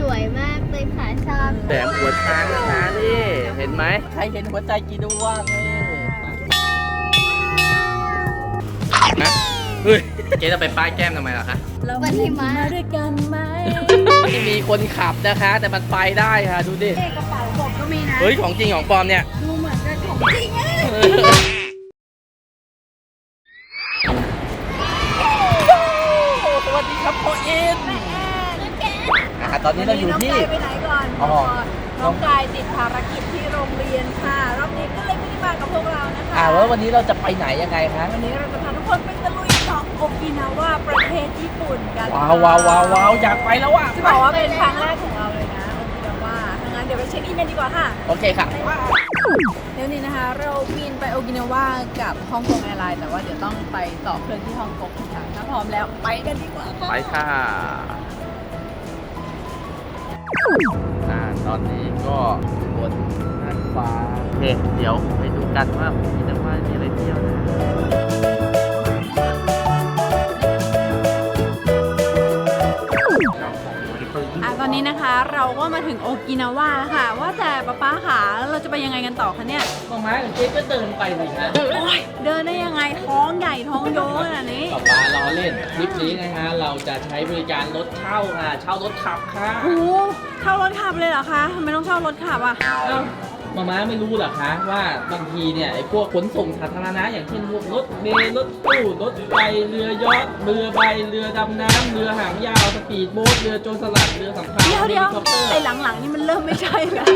สวยมากเลยค่ะชอบแสงหัวช้างนะคะนี่เห็นไหมใครเห็นหัวใจกี่ดวงนี่นะเฮ้ยเจ๊จะไปป้ายแก้มทำไมล่ะคะเราไม่ได้มาด้วยกันไหมไม่มีคนขับนะคะ แต่มันไปได้ค่ะดูดิเอกระเป๋าผมก็มีนะเฮ้ยของจริงของปลอมเนี่ยดูเหมือนจะของจริงอะส ตอนนี้เราอยู่ที่ น้องกายไปไหนก่อนอ๋อน้องกายติดภารกิจที่โรงเรียนค่ะรอบนี้ก็เลยไม่ได้มากับพวกเรานะคะอ่าว่าวันนี้เราจะไปไหนยังไงคะวันนี้เราจะพาทุกคนไปตะลุยเกาะโอกินาว่าประเทศญี่ปุ่นกันว้าวว้าวว้าวว้าวอยากไปแล้วว่ะจะบอกว่าเป็นครั้งแรกของเราเลยนะโอกินาว่าถ้างั้นเดี๋ยวไปเช็คอินกันดีกว่าค่ะ โอเคค่ะเดี๋ยวนี้นะคะเราบินไปโอกินาว่ากับฮ่องกงแอร์ไลน์แต่ว่าเดี๋ยวต้องไปต่อเครื่องที่ฮ่องกงค่ะถ้าพร้อมแล้วไปกันดีกว่าค่ะไปค่ะ อ่าตอนนี้ก็บนน่านฟ้าโอเคเดี๋ยวไปดูกันว่ามีน้ำว่ามีอะไรเที่ยวนะ นนี้นะคะ เราก็มาถึงโอกินาว่าแล้วค่ะ ว่าแต่ป้าป้าค่ะแล้วเราจะไปยังไงกันต่อคะเนี่ยมาม้ากับเจ๊ก็เดินไปสิคะโอ๊ยเดินได้ยังไงท้องใหญ่ท้องโยขนาดนี้ป๊าป๊าล้อเล่นทริปนี้นะฮะเราจะใช้บริการรถเช่าค่ะ เช่ารถขับค่ะโอ้โหเช่ารถขับเลยเหรอคะทำไมต้องเช่ารถขับอะ เอ้า มาม้าไม่รู้เหรอคะว่าบางทีเนี่ยไอ้พวกขนส่งสาธารณะอย่างเช่นพวกรถเมล์รถตู้รถไฟเรือยอชต์เรือใบเรือดำน้ำเรือหางยาวสปีดโบ๊ทเรือโจรสลัดเรือสำเภาเดี๋ยวเดี๋ยวฮลิคอปเตอร์ไอ้หลังๆนี่มันเริ่มไม่ใช่แล้ว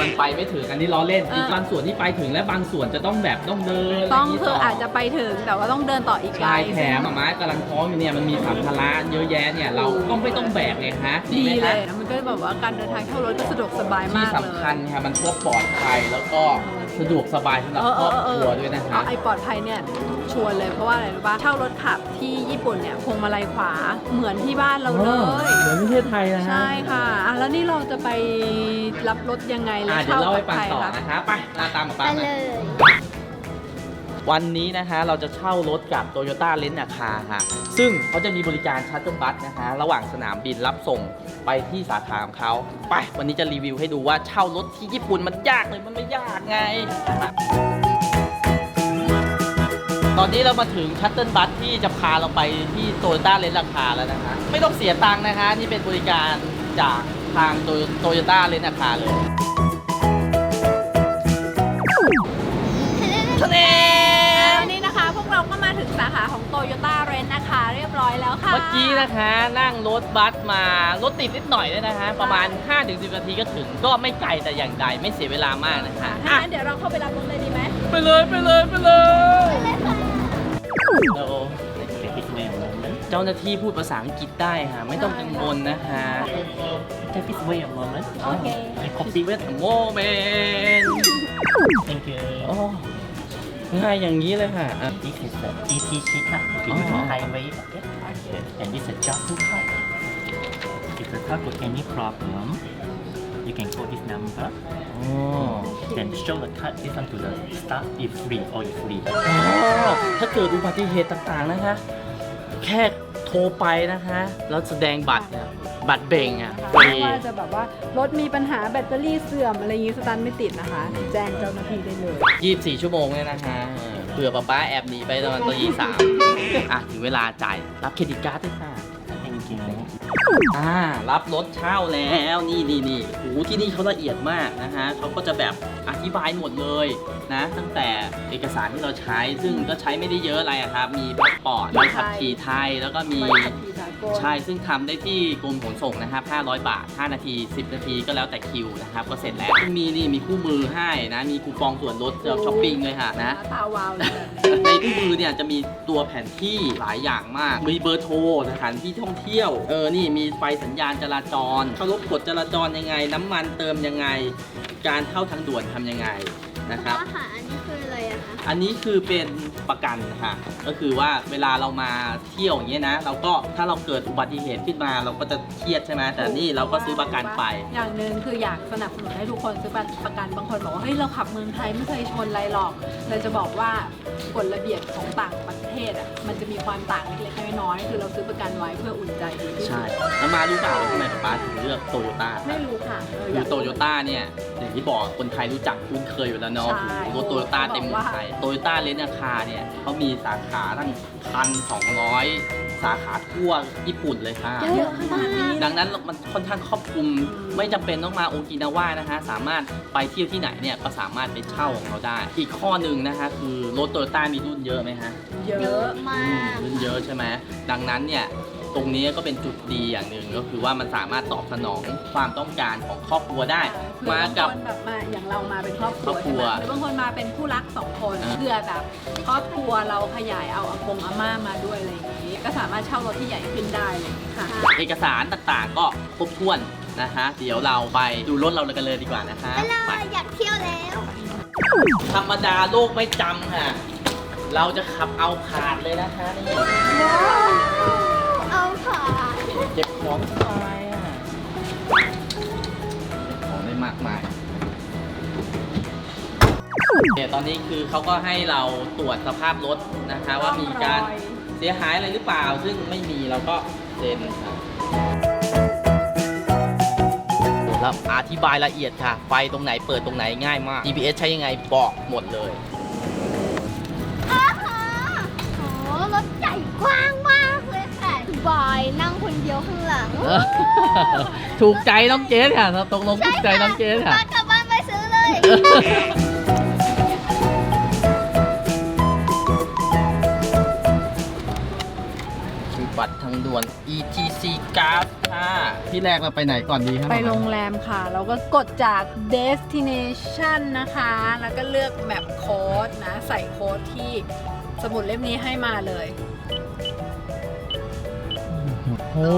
มันไปไม่ถึงอันนี้ล้อเล่นเออมีบางส่วนที่ไปถึงและบางส่วนจะต้องแบบต้องเดินต้องะไรย่าคือต่อาจจะไปถึงแต่ว่าต้องเดินต่ออีกไกลลายแถมหมาม้ากำลังท้องอยู่เนี่ยมันมีสัมภาระเยอะแยะเนี่ยเราก็ไม่ต้องแบกเลยฮะดีไหมเลคะยนะมันก็แบบว่าการเดินทางเช่ารถก็สะดวกสบายที่มากเลยสำคัญค่ะมันก็ปลอดภัยแล้วก็สะดวกสบายสำหรับเออครอบเออคเอรัวอด้วยนะเอาคะไอ้ปลอดภัยเนี่ยชวนเลยเพราะว่าอะไรรู้ป่ะเช่ารถขับที่ญี่ปุ่นเนี่ยพวงมาลัยขวาเหมือนที่บ้านเราเลย เหมือนประเทศไทยนะฮะใช่ค่ะอะแล้วนี่เราจะไปรับรถยังไงอะเดี๋ยวเล่าให้ฟังต่อคะนะคะไปตามตามมาไปป้าเลย วันนี้นะคะเราจะเช่ารถกับ Toyota l e n t a c a r ค่ะซึ่งเขาจะมีบริการชัตเติลบัสนะคะระหว่างสนามบินรับส่งไปที่สาขาของเขาไปวันนี้จะรีวิวให้ดูว่าเช่ารถที่ญี่ปุ่นมันยากเลยมันไม่ยากไง ตอนนี้เรามาถึงชัตเติลบัสที่จะพาเราไปที่โตโยต้าเลนราคาแล้วนะคะไม่ต้องเสียตังค์นะคะนี่เป็นบริการจากทางโตโยต้าเลนราคาเลยทะเล สาขาของ Toyota r e n นะคะ เรียบร้อยแล้วค่ะ เมื่อกี้นะคะนั่งรถบัสมารถติดนิดหน่อยด้วยนะคะ ประมาณ 5-10 นาทีก็ถึง ก็ไม่ไกลแต่อย่างใดไม่เสียเวลามากนะคะถ้าอะงั้นเดี๋ยวเราเข้าไปรับรถเลยดีไหมไปเลยไปเลยไปเลยโอ้เจ้าหน้าที่พูดภาษาอังกฤษได้ค่ะ ไม่ต้องกังวลนะคะ Take this way a moment. โอเค I คอ copy เวทโมเมน Thank you. โอ้ ง่ายอย่างนี้เลยค่ะอะ This is the ET Cheetah. If you Oh. oh. highway, okay? okay. And this is just to card. If you have got any problem, you can call this number. อ๋อ Then show the card this one to the staff if free or if free. อ๋อถ้าเกิดอุบัติเหตุต่างๆนะคะ แค่โท รไปนะคะแล้วแสดงบัตรเนี่ยบัตรเบ่งอะฟไม่รีว่าจะแบบว่ารถมีปัญหาแบตเตอรี่เสื่อมอะไรอย่างนี้สตาร์ทไม่ติดนะคะ แจ้งเจ้าหน้าที่ได้เลย 24 ชั่วโมงเนี่ยนะคะเออเผื่อป๊าป๊าแอบหนีไปตอนตีสามอะถึงเวลาจ่ายรับเครดิตการ์ดด้วยค่ะ Thank you. อ่ารับรถเช่าแล้วนี่นี่นี่โอ้โหที่นี่เขาละเอียดมากนะฮะเขาก็จะแบบอธิบายหมดเลยนะ ตั้งแต่เอกสารที่เราใช้ซึ่งก็ใช้ไม่ได้เยอะอะไรอะครับ มีพาสปอร์ตใบขับขี่ไทยแล้วก็มี ใบขับขี่สากล ใช่ ซึ่งทำได้ที่กรมขนส่งนะครับ 500 บาท 5 นาที 10 นาทีก็แล้วแต่คิวนะครับ ก็เสร็จแล้วซึ่งมีนี่มีคู่มือให้นะ มีคูปองส่วนลดสำหรับช้อปปิ้งเลยค่ะนะ ตาวาวเลย ในที่มือเนี่ยจะมีตัวแผนที่หลายอย่างมาก มีเบอร์โทรสถานที่ท่องเที่ยว เออ นี่มีไฟสัญญาณจราจร เคารพกฎจราจรยังไง น้ำมันเติมยังไง การเข้าทางด่วนทำยังไงนะครับ อาหาร อันนี้คืออะไรอะคะอันนี้คือเป็นประกันค่ะก็คือว่าเวลาเรามาเที่ยวอย่างเงี้ยนะ เราก็ถ้าเราเกิดอุบัติเหตุขึ้นมา เราก็จะเครียดใช่ไหมแต่นี่เราก็ซื้อประกันไป อย่างหนึ่งคืออยากสนับสนุนให้ทุกคนซื้อประกันบางคนบอกว่าเฮ้ยเราขับเมืองไทยไม่เคยชนอะไรหรอกเราจะบอกว่ากฎระเบียบของต่างประเทศอะมันจะมีความต่างเล็กๆน้อยๆคือเราซื้อประกันไว้เพื่ออุ่นใจดีที่สุดใช่แล้วมารู้เปล่าว่าทำไมป๊าป๊าถึงเลือกโตโยต้าไม่รู้ค่ะเออคืยาอกโตโยต้าเนี่ยอย่างที่บอกคนไทยรู้จักคุ้นเคยอยู่แล้วเนาะใช่รถโตโยต้าเต็มเมืองไทยโตโยต้าเลนส์คาเนี่ยเขามีสาขาตั้งพันสองร้อยสาขาทั่วญี่ปุ่นเลยค่ะ เยอะขนาดนี้ดังนั้นมันค่อนข้างครอบคลุมไม่จำเป็นต้องมาโอกินาวานะคะ สามารถไปเที่ยวที่ไหนเนี่ยก็สามารถไปเช่าของเขาได้ อีกข้อหนึ่งนะคะ คือรถโตโยต้ามีรุ่นเยอะไหมฮะเยเยอะอะมาอืมกรุ่นเยอะใช่ไหมดังนั้นเนี่ย ตรงนี้ก็เป็นจุดดีอย่างหนึ่งก็คือว่ามันสามารถตอบสนองความต้องการของครอบครัวได้คือมาบางกับคนแบบมาอย่างเรามาเป็นครอบครัครวอบครัใช่วไหมหรือบางคนมาเป็นคู่รักสองคนอ่า เพื่อแบบครอบครัวเราขยายเอาอากงอาม่ามาด้วยอะไรอย่างนี้ ก็สามารถเช่ารถที่ใหญ่ขึ้นได้อะไรอย่างนี้ค่ะ เอกสารต่างๆ ก็ครบถ้วนนะคะเดี๋ยวเราไปดูรถเรากันเลยดีกว่านะคะไปเลไปยอยากเที่ยวแล้ว ธรรมดาโลกไม่จำค่ะ เราจะขับเอาผ่านเลยนะคะนี่เอาผ่าน เก็บของสบายอะเก็บของได้มากมายเนี่ยตอนนี้คือเขาก็ให้เราตรวจสภาพรถนะคะ ว่ามีการเสียหายอะไรหรือเปล่า ซึ่งไม่มีเราก็เซ็นค่ะแล้วอธิบายละเอียดค่ะ ไฟตรงไหนเปิดตรงไหนง่ายมาก GPS ใช้ยังไงบอกหมดเลยอ้าฮะโอ้รถใหญ่กว้างมากเลยค่ะ บายนั่งคนเดียวข้างหลังถูกใจน้องเจสค่ะตกลงถูกใจน้องเจสค่ะมากลับบ้านไปซื้อเลยคือบัตรทางด่วน ETC Card ค่ะที่แรกเราไปไหนก่อนดีครับไปโรงแรมค่ะ เราก็กดจาก destination นะคะ แล้วก็เลือกแมปโค้ดนะ ใส่โค้ดที่สมุดเล่มนี้ให้มาเลย โอ้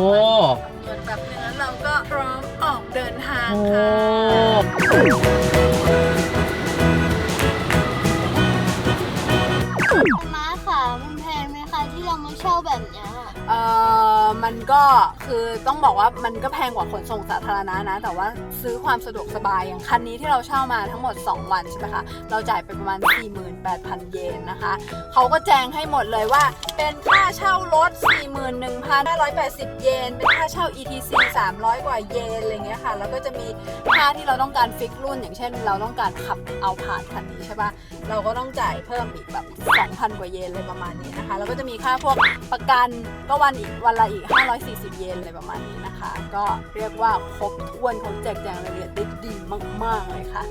จนแบบนึงแล้วเราก็พร้อมออกเดินทางโหค่ะม้าค่ะมันแพงไหมคะที่เรามาเช่าแบบเนี้ย เอ่อมันก็ คือต้องบอกว่ามันก็แพงกว่าขนส่งสาธารณะนะ แต่ว่าซื้อความสะดวกสบายอย่างคันนี้ที่เราเช่ามาทั้งหมด 2 วันใช่ไหมคะ เราจ่ายไปประมาณ 48,000 เยนนะคะ เขาก็แจ้งให้หมดเลยว่า เป็นค่าเช่ารถ 41,580 เยน เป็นค่าเช่า ETC 300 กว่าเยนอะไรเงี้ยค่ะ แล้วก็จะมีค่าที่เราต้องการฟิกรุ่น อย่างเช่น เราต้องการขับเอาผ่านคันนี้ใช่ปะเราก็ต้องจ่ายเพิ่มอีกแบบ 2,000 กว่าเยนเลยประมาณนี้นะคะ แล้วก็จะมีค่าพวกประกันก็วันอีกวันละอีก 540 เยนเลยประมาณนี้นะคะ ก็เรียกว่าครบถ้วนเขาแจกแจงรายละเอียดได้ดีมาก ๆ เลยค่ะ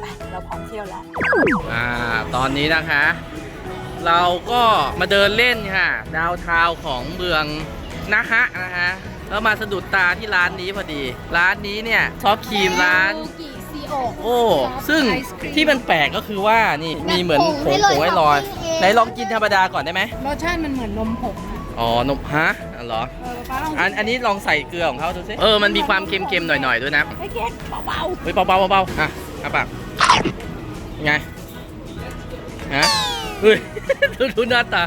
ไปเราพร้อมเที่ยวแล้วอ่าตอนนี้นะคะ เราก็มาเดินเล่นค่ะ ดาวเทาวน์ของเมืองนะฮะนะคะแล้วมาสะดุดตาที่ร้านนี้พอดี ร้านนี้เนี่ยซอฟต์ครีมร้านกิซีโอโอ้ซึ่งที่มันแปลกก็คือว่านี่มีเหมือนผงผงให้ลอยไหนลองกินธรรมดาก่อนได้ไหมรสชาติมันเหมือนนมผง อะอ๋อนมฮะอ๋อเหรอ เออป้าลองอันอันนี้ลองใส่เกลือของเขาดูสิ เออ มันมีความเค็มๆ หน่อยๆ ด้วยนะ ไม่เก็ตเบาเฮ้ยเบาๆเบาๆอะอะปากไง ฮะ เฮ้ย ดูดูหน้าตา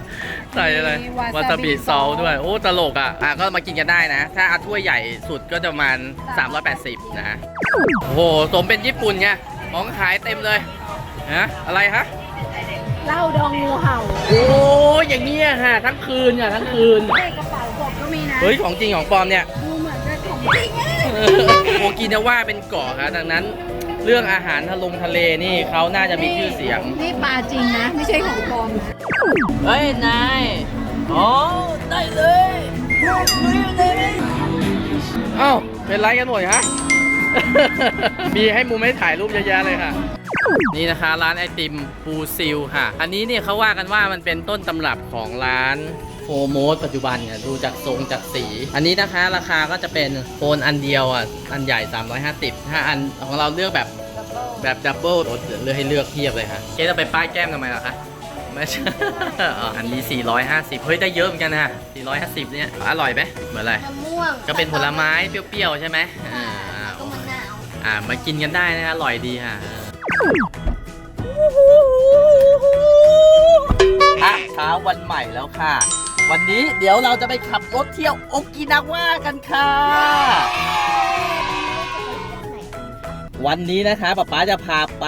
ใส่อะไร วาซาบิซอลด้วย โอ้ ตลกอะ อะ ก็มากินกันได้นะ ถ้าเอาถ้วยใหญ่สุดก็จะประมาณ 380 นะ โอ้โห สมเป็นญี่ปุ่นไง ของขายเต็มเลย ฮะ อะไรฮะ ๆ เหล้าดองงูเห่าโอ้ยอย่างเงี้ยฮะทั้งคืนอะทั้งคืนเฮ้ยกระเป๋ากบก็มีนะเฮ้ย ของจริงของปลอมเนี่ย ดูเหมือนจะของจริงอะโอกินาว่าเป็นเกาะครับดังนั้น เรื่องอาหารทะลงทะเลนี่เขาน่าจะมีชื่อเสียง นี่ปลาจริงนะ ไม่ใช่ของปลอมนะเฮ้ย นาย อ๋อ ได้เลยเอ้าเป็นไรกันหมดฮะ มีให้มุมให้ถ่ายรูปเยอะแยะเลยค่ะ นี่นะคะร้านไอติมฟูซิลค่ะ อันนี้เนี่ยเขาว่ากันว่ามันเป็นต้นตำรับของร้านโฟโมสปัจจุบันเนี่ยดูจากทรงจากสี อันนี้นะคะราคาก็จะเป็นโฟนอันเดียวอะอันใหญ่ 350ถ้าอันของเราเลือกแบบแบบดับเบิลเลือกให้เลือกเทียบเลยค่ะเจ๊จะไปป้ายแก้มทำไมล่ะคะไม่ใช่อ๋ออันนี้ 450 เฮ้ย ได้เยอะเหมือนกันนะ450 เนี่ย อร่อยไหมเหมือนอะไรมะม่วง ก็เป็นผลไม้เปรี้ยวๆ ใช่ไหมอ่าก็มะนาว อ่า มากินกันได้นะอร่อยดีค่ะ เช้าวันใหม่แล้วค่ะ วันนี้เดี๋ยวเราจะไปขับรถเที่ยวโอกินาว่ากันค่ะ วันนี้นะคะป๊าป๊าจะพาไป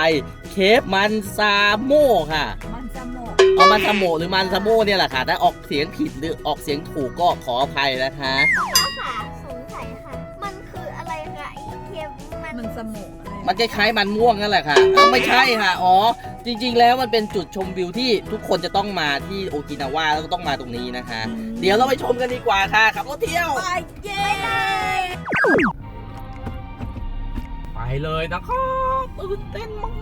เคปมันซาโมค่ะ มันจะหมกเอามันซาโมหรือมันซาโมเนี่ยแหละค่ะ ถ้าออกเสียงผิดหรือออกเสียงถูกก็ขออภัยนะคะป้าค่ะสงสัยค่ะ มันคืออะไรคะไอเค็มมันมันสมกอะไร มันคล้ายๆมันม่วงนั่นแหละค่ะเอ้าไม่ใช่ค่ะ อ๋อ จริงๆ แล้วมันเป็นจุดชมวิวที่ทุกคนจะต้องมาที่โอกินาว่าแล้วก็ต้องมาตรงนี้นะคะ เดี๋ยวเราไปชมกันดีกว่าค่ะขับรถเที่ยว ไปเย้ไปเลยนะครับตื่นเต้นมาก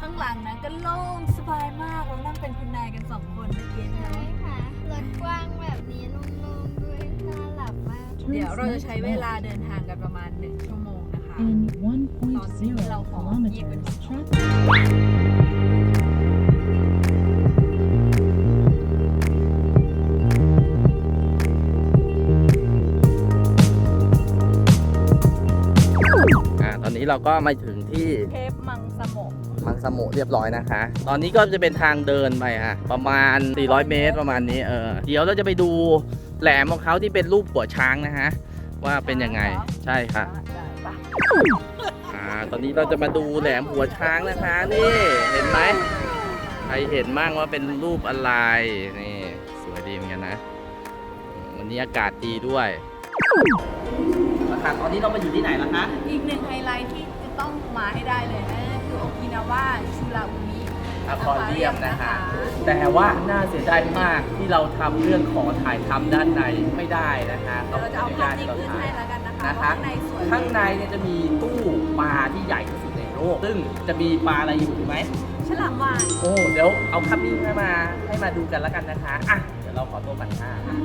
ข้างหลังนั้นก็โล่งสบายมากเรานั่งเป็นคุณนายกันสองคนเมื่อกี้นะใช่ค่ะรถกว้างแบบนี้โล่งๆด้วยน่าหลับมาก เดี๋ยวเราจะใช้เวลาเดินทางกันประมาณ 1 ชั่วโมงนะคะ In ตอนนี้เราขอ1.0หยิบเป็น kilometers, traffic ๆอ่าตอนนี้เราก็มาถึงที่เทปมังสมกมังสมุเรียบร้อยนะคะ ตอนนี้ก็จะเป็นทางเดินไปค่ะ ประมาณ 400 เมตรประมาณนี้เออเดี๋ยวเราจะไปดูแหลมของเขาที่เป็นรูปหัวช้างนะฮะ ว่าเป็นยังไงใช่ค่ะได้ปะ อ่าตอนนี้เราจะมาดูแหลมหัวช้างนะคะนี่เห็นไหมใครเห็นมั่งว่าเป็นรูปอะไรนี่ สวยดีเหมือนกันนะอืมวันนี้อากาศดีด้วยค่ะตอนนี้เรามาอยู่ที่ไหนแล้วคะอีกหนึ่งไฮไลท์ที่จะต้องมาให้ได้เลยนะนั่นคือโอกินาว่าชูราอุมิอควาเรียมนะคะ แต่ว่าน่าเสียดายมากที่เราทำเรื่องของถ่ายทำด้านในไม่ได้นะคะเดี๋ยวเราจะเอาภาพนี้ขึ้นให้แล้วกัน นะคะนะคะข้างในสวยข้างในเนี่ยจะมีตู้ปลาที่ใหญ่ที่สุดในโลก ซึ่งจะมีปลาอะไรอยู่ถูกไหมฉลามวานโอ้ เดี๋ยวเอาภาพนี้ให้มาให้มาดูกันแล้วกันนะคะ อะ เดี๋ยวเราขอตัวบัตรหน้าค่ะ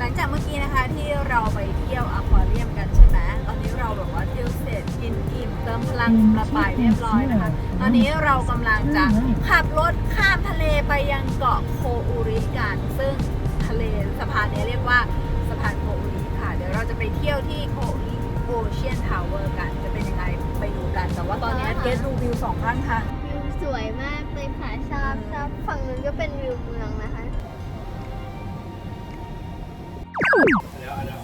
หลังจากเมื่อกี้นะคะที่เราไปเที่ยวอควาเรียมกันใช่ไหมตอนนี้เราแบบว่าเที่ยวเสร็จกินอิ่มเติมพลังสำหรับบ่ายเรียบร้อยนะคะ ตอนนี้เรากำลังจะขับรถข้ามทะเลไปยังเกาะโคอูริกันซึ่งทะเลสะพานนี้เรียกว่าสะพานโคอูริค่ะ เดี๋ยวเราจะไปเที่ยวที่โคอูริโอเชียนทาวเวอร์กันจะเป็นยังไงไปดูกัน แต่ว่าตอนนี้เกสดูวิวสองข้างทางวิวสวยมากเลยค่ะชอบชอบฝั่งนู้นก็เป็นวิวเมืองนะคะอ่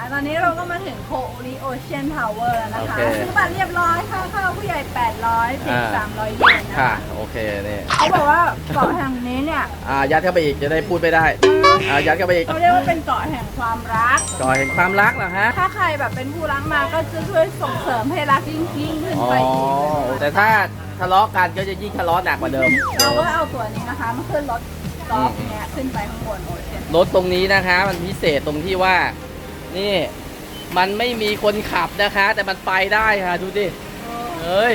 ะตอนนี้เราก็มาถึงโคโอริโอเชียนทาวเวอร์แล้วนะคะโอเค ซื้อบัตรเรียบร้อยค่าเข้าผู้ใหญ่ 800เด็กอ่า300 เยนนะค่ะ คะโอเคนี่เขาบอกว่าเกาะแห่งนี้เนี่ยอ่ายัดเข้าไปอีกจะได้พูดไม่ได้อ่ายัดเข้าไปอีกเขาเรียกว่าเป็นเกาะแห่งความรัก ก่อเห็นความรักเหรอฮะถ้าใครแบบเป็นผู้รักมาก็จะช่วยส่งเสริมให้รักยิ่งยิ่งขึ้นอ๋อไปอีกแต่ถ้าทะเลาะกันก็จะยิ่งทะเลาะหนักกว่าเดิม เราก็เอาตัวนี้นะคะมาขึ้นรถกอล์ฟเนี่ยขึ้นไปข้างบนโอเชียนรถตรงนี้นะคะมันพิเศษตรงที่ว่า นี่ มันไม่มีคนขับนะคะ แต่มันไปได้ค่ะ ดูดิเฮ้ย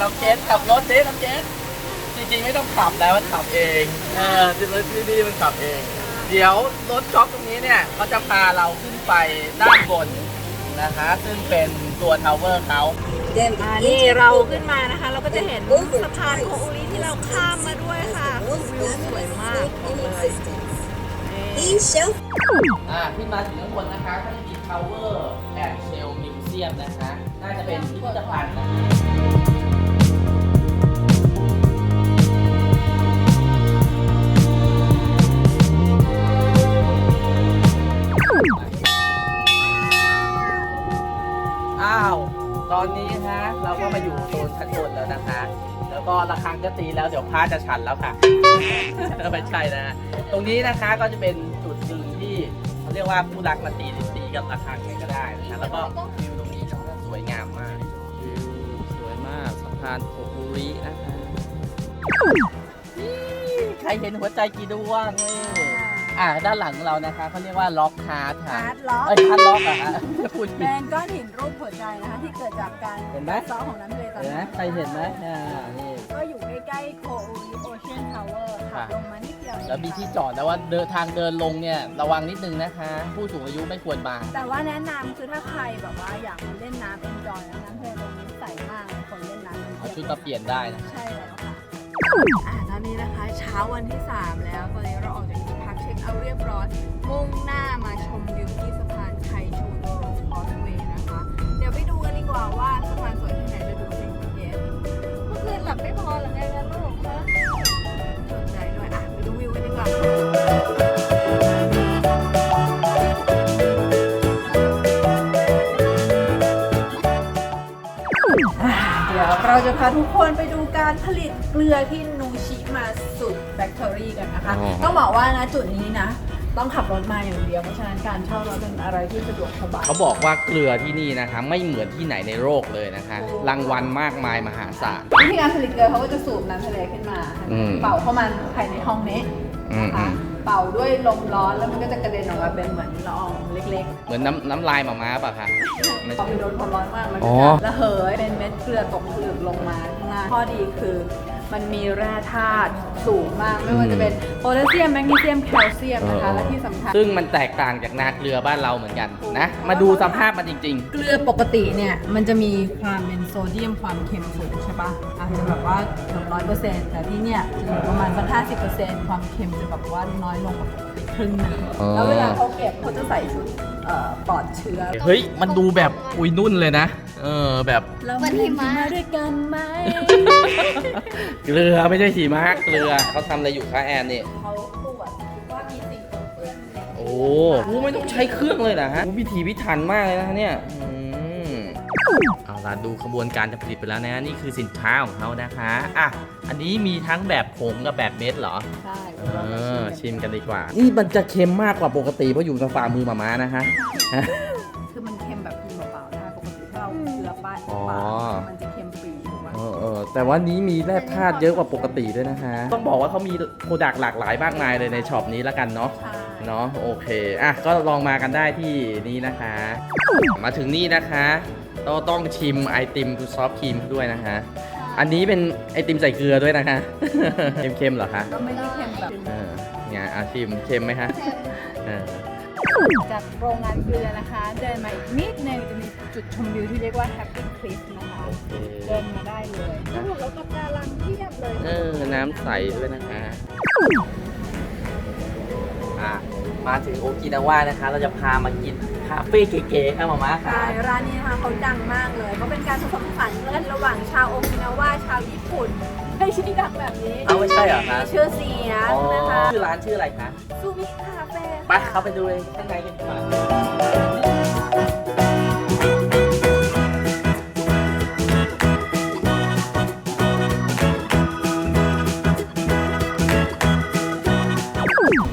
น้องเจนขับรถดิน้องเจนจริงๆไม่ต้องขับแล้วมันขับเองเออที่รถที่นี่มันขับเอง เดี๋ยวรถช็อปตรงนี้เนี่ยเขาจะพาเราขึ้นไปด้านบนนะคะ ซึ่งเป็นตัวทาวเวอร์เขาอ่านี่เราขึ้นมานะคะ เราก็จะเห็นสะพานโคโอริที่เราข้ามมาด้วยค่ะวิวสวยมากบอกเลย อ่าขึ้นมาถึงข้างบนนะคะก็จะมี Tower and Shell Museum นะคะ น่าจะเป็นพิพิธภัณฑ์นะคะ ระฆังจะตีแล้วเดี๋ยวพระจะฉันแล้วค่ะ ไม่ใช่นะ ตรงนี้นะคะก็จะเป็นจุดหนึ่งที่เขาเรียกว่าผู้รักมาตีหรือตีกับระฆังกันก็ได้นะคะแล้วก็วิวตรงนี้ก็สวยงามมากวิวสวยมากสะพานโคบุรินะคะนี่ใครเห็นหัวใจกี่ดวงนี่ อ่าด้านหลังเรานะคะเขาเรียกว่าล็อกฮาร์ดค่ะฮาร์ดล็อกเอ้ยฮาร์ดล็อกอะฮะพูดแบผิดนก้อนหินรูปหัวใจนะคะที่เกิดจากการเห็นไหม ซ้อของน้ำทะเลตอนเห็นไหมนั้นใครเห็นไหมอ่านี่ ก็อยู่ใกล้ๆโคโอริโอเชียนทาวเวอร์ขับลงมานิดเดียวเองแล้วมีที่จอดแต่ว่าเดินทางเดินลงเนี่ยระวังนิดนึงนะคะ ผู้สูงอายุไม่ควรมา แต่ว่าแนะนำคือถ้าใครแบบว่าอยากมาเล่นน้ำเอ็นจอยน้ำทะเลตรงนี้ใสมากคนเล่นน้ำเอาชุดมาเปลี่ยนได้นะ ใช่แล้วค่ะอ่าตอนนี้นะคะ เช้าวันที่ 3 แล้วตอนนี้เราออกจากที่พัก เช็คเอาเรียบร้อย มุ่งหน้ามาชมวิวที่สะพานไคชูโนโรคอสเวย์นะคะ เดี๋ยวร์ว่าว่าสะพานสวยที่ไหนจะดูสิเกสเมื่อคืนหลับไม่พอหรือไงกันลูกคะสนใจด้วยอะไปดูวิวกันดีกว่าเดี๋ยวเราจะพาทุกคนไปดูการผลิตเกลือที่นูชิมาสุ แฟคทอรี่กันนะคะ อ๋อ ต้องบอกว่านะจุดนี้นะ ต้องขับรถมาอย่างเดียว เพราะฉะนั้นการเช่ารถเป็นอะไรที่สะดวกสบาย เขาบอกว่าเกลือที่นี่นะคะ ไม่เหมือนที่ไหนในโลกเลยนะคะ รางวัลมากมายมหาศาล วิธีการผลิตเกลือเขาก็จะสูบน้ำทะเลขึ้นมา อืม เป่าเข้ามาภายในห้องนี้อืมนะคะอืมเป่าด้วยลมร้อนแล้วมันก็จะกระเด็นออกมาเป็นเหมือนละอองเล็กเหมือนน้ำน้ำลายหมาม้าป่ะคะๆไม่พอใช่ไปโดนความร้อนมากมันอ๋ก็อ จะระเหยเป็นเม็ดเกลือตกผลึกลงมาข้างล่างข้อดีคือ มันมีแร่ธาตุสูงมาก ไม่ว่าจะเป็นโพแทสเซียมแมกนีเซียมแคลเซียมนะคะ และที่สำคัญ ซึ่งมันแตกต่างจากนาเกลือบ้านเราเหมือนกันนะ มาดูสภาพมันจริงเกลือปกติเนี่ย มันจะมีความเป็นโซเดียมความเค็มสูงใช่ปะอาจจะแบบว่าเกือบร้อยเปอร์เซ็นต์แต่ที่เนี่ยจะอยู่ประมาณสักห้าสิบเปอร์เซ็นต์ความเค็มจะแบบว่าน้อยลงกว่าปกติครึ่งหนึงอ๋อแล้วเวลาเขาเก็บเขาจะใส่ชุดเอ่อปลอดเชื้อๆเฮ้ย มันดูแบบอุยนุ่นเลยนะ เออแบบเรามาเล่นหิมะด้วยกันไหม เกลือไม่ใช่สีมากเกลือเขาทำอะไรอยู่คะแอนนี่ เขาตรวจว่ามีสิ่งปนเปื้อนในโอ้โหไม่ต้องใช้เครื่องเลยนะฮะโอ้พิถีพิถันมากเลยนะเนี่ยอืมเอาล่ะดูขบวนการจะผลิตไปแล้วนะ นี่คือสินค้าของเขานะคะอะอันนี้มีทั้งแบบผงกับแบบเม็ดเหรอ ใช่เออชิมกันดีกว่า นี่มันจะเค็มมากกว่าปกติเพราะอยู่ในฝ่ามือหมาม้านะฮะ มันจะเค็มปีถูกปะเออเออแต่ว่านี้มีแร่ธาตุเยอะกว่าปกติด้วยนะคะ ต้องบอกว่าเขามีโปรดักต์หลากหลายมากมายเลยในช็อปนี้แล้วกันเนาะ ใช่เนาะโอเค อะ ก็ลองมากันได้ที่นี่นะคะ มาถึงนี่นะคะเราต้องชิมไอติมทูซอฟครีมด้วยนะคะ อันนี้เป็นไอติมใส่เกลือด้วยนะคะ เค็มๆเหรอคะก็ไม่ได้เค็มแบบ เออเนี่ยอาชิมเค็มไหมคะเออ จากโรงงานเกลือนะคะ เดินมาอีกนิดนึงจะมีจุดชมวิวที่เรียกว่า Happy Cliff นะคะโอเคเดินมาได้เลยแล้วก็ปะการังเทียบเลยเออ น้ำใสด้วยนะคะอะมาถึงโอกินาวานะคะ เราจะพามากินคาเฟ่เก๋ๆครับหมาม่าค่ะ ใช่ร้านนี้นะคะเขาดังมากเลยเขาเป็นการผสมผสานกันระหว่างชาวโอกินาวาชาวญี่ปุ่น ไม่ใช่ดังแบบนี้เอาไม่ใช่เหรอคะมีชื่อเสียงอ๋อนะคะชื่อร้านชื่ออะไรคะซูมิคาเฟ่ไปเข้าไปดูเลยข้างในกันดีกว่า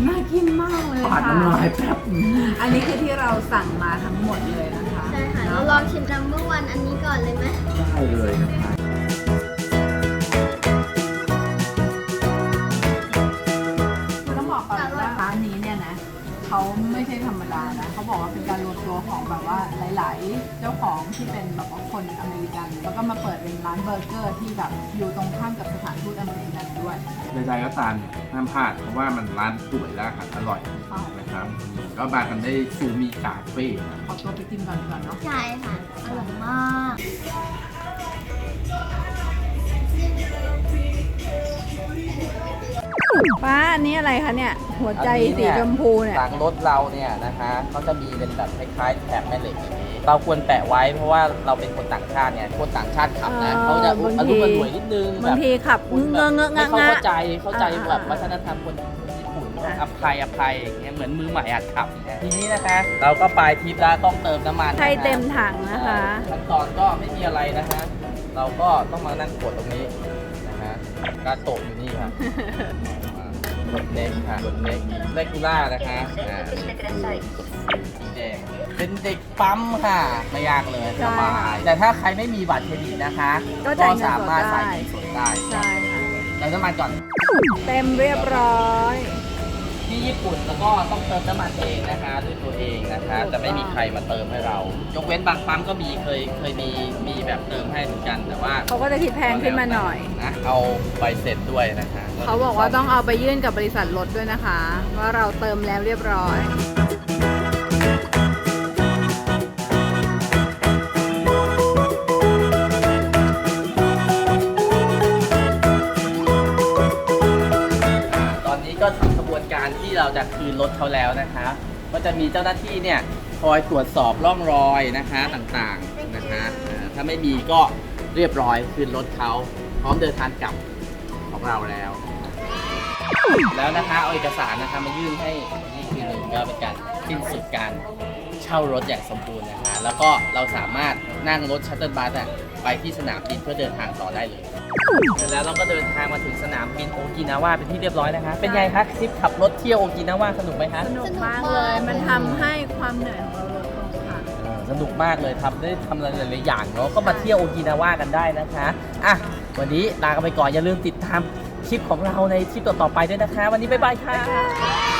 น่ากินมากเลยปาดค่ะ น้ำลายแป๊บอันนี้คือที่เราสั่งมาทั้งหมดเลยนะคะ ใช่ค่ะเราลองชิมนัมเบอร์วันอันนี้ก่อนเลยไหม ได้เลยนะ บอกว่าเป็นการรวมตัวของแบบว่าหลาย ๆ เจ้าของที่เป็นแบบว่าคนอเมริกัน แล้วก็มาเปิดเป็นร้านเบอร์เกอร์ที่แบบอยู่ตรงข้ามกับสถานทูตอเมริกันด้วย ใดๆก็ตามห้ามพลาดเพราะว่ามันร้านสวยและอาหารอร่อยนะครับก็มากันได้ซูมีคาเฟ่นะขอตัวไปกินก่อนดีกว่าเนาะ ใช่ค่ะ อร่อยมาก ป้าอันนี้อะไรคะเนี่ย หัวใจอันนี้สีเนี่ย ชมพูเนี่ยหลังรถเราเนี่ยนะคะเขาจะมีเป็นแบบคล้ายๆแถบแม่เหล็กอย่างนี้ เราควรแปะไว้เพราะว่าเราเป็นคนต่างชาติเนี่ยคนต่างชาติขับนะอ๋อเขาจะบางอทีารมณ์รวยนิดนึงบางทีขับคุณเงอะเงอะไม่งะเขางะเข้าใจเข้าใจอ่าแบบอ่าวัฒนธรรมคนญี่ปุ่นว่า อภัยอภัยอย่างเงี้ยเหมือนมือใหม่หัดขับเนี่ยทีนี้นะคะ เราก็ปลายทริปแล้วต้องเติมน้ำมันใช้นะคะเต็มถังนะคะ ขั้นตอนก็ไม่มีอะไรนะฮะเราก็ต้องมานั่งกดตรงนี้นะฮะกาโตะอยู่นี่ครับ กดเน็กค่ะกดเน็กเลกูล่านะคะอ่าสีแดงเป็นเด็กปั๊มค่ะไม่ยากเลยสบายแต่ถ้าใครไม่มีบัตรเครดิตนะคะก็จ่ายเงินสดสามารถใส่ได้เงินสดได้ใช่ค่ะเติมน้ำมันก่อน เต็มเรียบร้อย ที่ญี่ปุ่นแล้วก็ต้องเติมน้ำมันเองนะคะด้วยตัวเองนะคะจะไม่มีใครมาเติมให้เรา ยกเว้นบางปั๊มก็มีเคยเคยมีมีแบบเติมให้เหมือนกันแต่ว่าเขาก็จะคิดแพงขึ้นมาหน่อยนะเอาใบเสร็จด้วยนะคะเขาบอกว่าต้องเอาไปยื่นกับบริษัทรถด้วยนะคะ ว่าเราเติมแล้วเรียบร้อย การที่เราจะคืนรถเขาแล้วนะคะ ก็จะมีเจ้าหน้าที่เนี่ยคอยตรวจสอบร่องรอยนะคะต่างๆนะคะอ่าถ้าไม่มีก็เรียบร้อยคืนรถเขาพร้อมเดินทางกลับของเราแล้ว แล้วนะคะเอาเอกสารนะคะมายื่นให้ ก็เป็นการสิ้นสุดการเช่ารถอย่างสมบูรณ์นะคะแล้วก็เราสามารถนั่งรถชัตเติลบัสอะไปที่สนามบินเพื่อเดินทางต่อได้เลยแล้วเราก็เดินทางมาถึงสนามบินโอกินาวาเป็นที่เรียบร้อยนะคะ เป็นไงคะทริปขับรถเที่ยวโอกินาวาสนุกไหมคะ สนุกมากเลย มันทำให้ความเหนื่อยของเราลดลงค่ะเออสนุกมากเลยทำได้ทำอะไรหลายๆอย่างเนาะก็มาเที่ยวโอกินาวากันได้นะคะอะวันนี้ลากันไปก่อนอย่าลืมติดตามคลิปของเราในคลิปต่อๆไปด้วยนะคะ วันนี้บ๊ายบายค่ะ